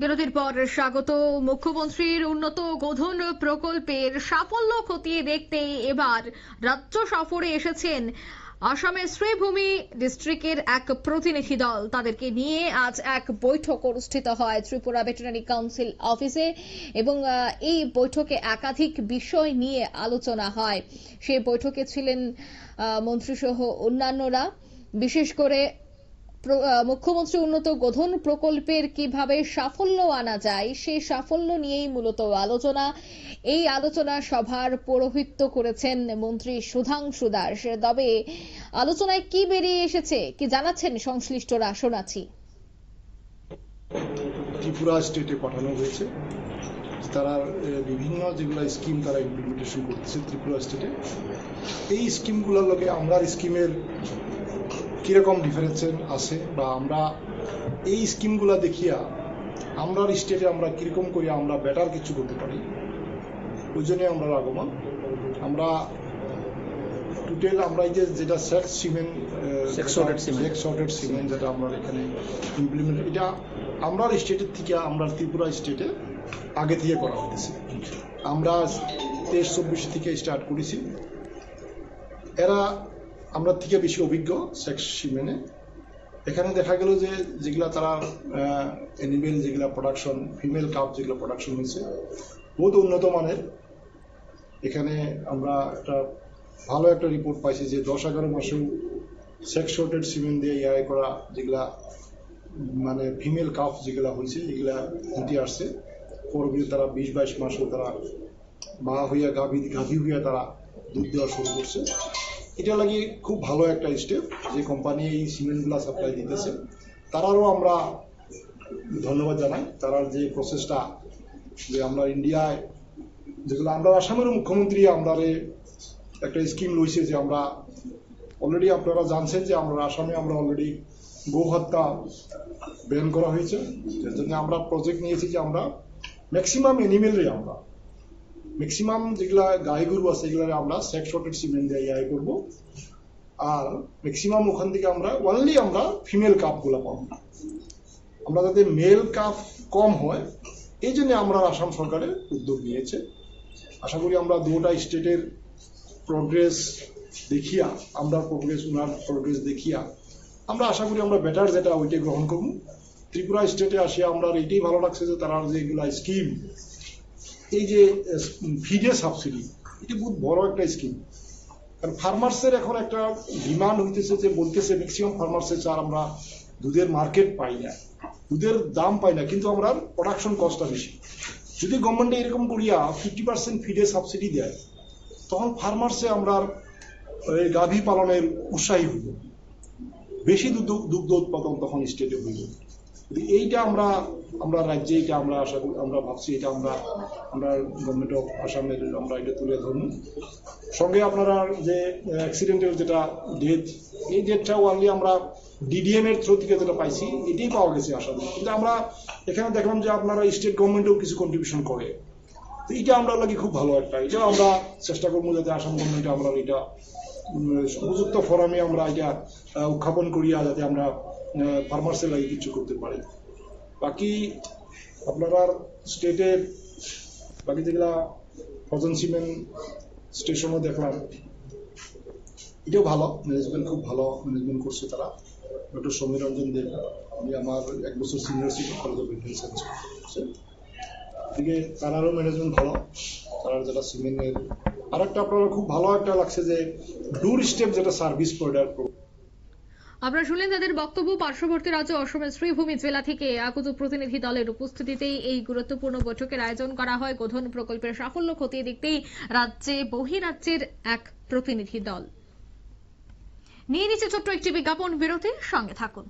বিরতির পর স্বাগত। মুখ্যমন্ত্রীর উন্নত গোধন প্রকল্পের সাফল্য খতিয়ে দেখতে এবার রাজ্য সফরে এসেছেন আসামের শ্রীভূমি ডিস্ট্রিক্টের এক প্রতিনিধি দল। তাদেরকে নিয়ে আজ এক বৈঠক অনুষ্ঠিত হয় ত্রিপুরা ভেটেরিনারি কাউন্সিল অফিসে এবং এই বৈঠকে একাধিক বিষয় নিয়ে আলোচনা হয়। সেই বৈঠকে ছিলেন মন্ত্রীসহ অন্যান্যরা। বিশেষ করে মুখ্যমন্ত্রী উন্নত গোধন প্রকল্পের কীভাবে সাফল্য আনা যায় সেই সাফল্য নিয়েই মূলত আলোচনা। এই আলোচনা সভার পৌরোহিত্য করেছেন মন্ত্রী সুধাংশু দাস। তবে আলোচনায় কি বেরিয়ে এসেছে, কি জানাচ্ছেন সংশ্লিষ্টরা? শোনাচ্ছি। ত্রিপুরা স্টেটে পাঠানো হয়েছে। তারা বিভিন্ন যেগুলো স্কিম তারা ইমপ্লিমেন্টেশন করতেছে ত্রিপুরা স্টেটে। এই স্কিমগুলোর লগে আমরা স্কিমের কীরকম ডিফারেন্সেস আছে বা আমরা এই স্কিমগুলো দেখিয়া আমরা স্টেটে আমরা কীরকম করে আমরা বেটার কিছু করতে পারি ওই জন্য আমরা আগমন আমরা টোটাল আমরা এই যে যেটা sex semen. Sex sorted semen যেটা আমরা এখানে ইমপ্লিমেন্ট এটা আমরা স্টেটের থেকে আমরা ত্রিপুরা স্টেটে আগে থেকে করা হয়েছে আমরা তেইশ চব্বিশ থেকে স্টার্ট করেছি। এরা আমরা থেকে বেশি অভিজ্ঞ সেক্স সিমেন্টে এখানে দেখা গেল যে যেগুলা তারা অ্যানিমেল যেগুলা প্রোডাকশন ফিমেল কাপ যেগুলো প্রোডাকশন হয়েছে, বহুত উন্নত মানের। এখানে আমরা একটা ভালো একটা রিপোর্ট পাইছি যে দশ এগারো মাসেও সেক্স শর্টেড সিমেন্ট দিয়ে ইয়াই করা যেগুলা মানে ফিমেল কাপ যেগুলা হয়েছে, এগুলা ফুটে আসছে। পরবর্তী তারা বিশ বাইশ মাসেও তারা মা হইয়া গাভী গাভী হইয়া তারা দুধ দেওয়া শুরু করছে। এটা লাগি খুব ভালো একটা স্টেপ যে কোম্পানি এই সিমেন্টগুলা সাপ্লাই দিতেছে। তারারও আমরা ধন্যবাদ জানাই। তারার যে প্রসেসটা যে আমরা ইন্ডিয়ায় যেগুলো আমরা আসামের মুখ্যমন্ত্রী আমরা একটা স্কিম লইছে যে আমরা অলরেডি আপনারা জানছেন যে আমরা আসামে আমরা অলরেডি গো হত্যা ব্যান করা হয়েছে। যার জন্য আমরা প্রজেক্ট নিয়েছি যে আমরা ম্যাক্সিমাম এনিমেলরে আমরা ম্যাক্সিমাম যেগুলা গাই গরু আছে এগুলা আমরা সেক্স শর্টেড সিমেন্ট দিয়ে ইয়ে করব। আর ম্যাক্সিমাম ওখান থেকে আমরা অনলি আমরা ফিমেল কাপগুলো পাবো। না আমরা যাতে মেল কাপ কম হয়, এই জন্য আমরা আসাম সরকারের উদ্যোগ নিয়েছে। আশা করি আমরা দুটা স্টেটের প্রগ্রেস দেখিয়া, আমরা প্রগ্রেস ওনার প্রগ্রেস দেখিয়া, আমরা আশা করি আমরা বেটার যেটা ওইটাই গ্রহণ করব। ত্রিপুরা স্টেটে আসিয়া আমরা এটাই ভালো লাগছে যে তারা যেগুলা স্কিম এই যে ফিডে সাবসিডি, এটি বহুত বড় একটা স্কিম কারণ ফার্মার্সের এখন একটা ডিমান্ড হইতেছে যে, বলতেছে ম্যাক্সিমাম ফার্মার্সের চার আমরা দুধের মার্কেট পাই না। দুধের দাম পাই না, কিন্তু আমরা প্রোডাকশন কস্টটা বেশি। যদি গভর্নমেন্টে এরকম করিয়া ফিফটি পার্সেন্ট ফিডে সাবসিডি দেয়, তখন ফার্মার্সে আমরা গাভী পালনের উৎসাহী হইব। বেশি দুধ দুগ্ধ উৎপাদন তখন স্টেটে হইব। এইটা আমরা আমরা রাজ্যে এটা আমরা আশা করি, আমরা ভাবছি এটা আমরা আমরা গভর্নমেন্ট অফ আসামের আমরা এটা তুলে ধরবো। সঙ্গে আপনারা যে অ্যাক্সিডেন্টের যেটা ডেথ এই ডেটটাও অনলি আমরা ডিডিএম এর থ্রু থেকে যেটা পাইছি, এটাই পাওয়া গেছে আসামে কিন্তু আমরা এখানে দেখলাম যে আপনারা স্টেট গভর্নমেন্টও কিছু কন্ট্রিবিউশন করে। তো এটা আমরা লাগি খুব ভালো একটা, এটাও আমরা চেষ্টা করব যাতে আসাম গভর্নমেন্টে আমরা এটা উপযুক্ত ফোরামে আমরা এটা উত্থাপন করিয়া যাতে আমরা ফার্মার্সের লাগে কিছু করতে পারি। বাকি আপনারা স্টেটের বাকি যেগুলা ফজন সিমেন্ট স্টেশনও দেখলাম, এটাও ভালো ম্যানেজমেন্ট খুব ভালো ম্যানেজমেন্ট করছে তারা। ডক্টর সমীর রঞ্জন দেব, উনি আমার এক বছর সিনিয়র সিটি কলেজ অফ করছে এদিকে তারারও ম্যানেজমেন্ট ভালো, তারার যারা সিমেন্টের আর একটা খুব ভালো একটা লাগছে যে ডুর স্টেপ যেটা সার্ভিস প্রোভাইডার আপনারা শুনলেন তাদের বক্তব্য পার্শ্ববর্তী রাজ্য অসমের শ্রীভূমি জেলা থেকে আগত প্রতিনিধি দলের উপস্থিতিতেই এই গুরুত্বপূর্ণ বৈঠকের আয়োজন করা হয়। গোধন প্রকল্পের সাফল্য খতিয়ে দেখতেই রাজ্যে, বহিরাজ্যের এক প্রতিনিধি দল। নিয়ে নিচ্ছে ছোট্ট একটি বিজ্ঞাপন, বিরতির সঙ্গে থাকুন।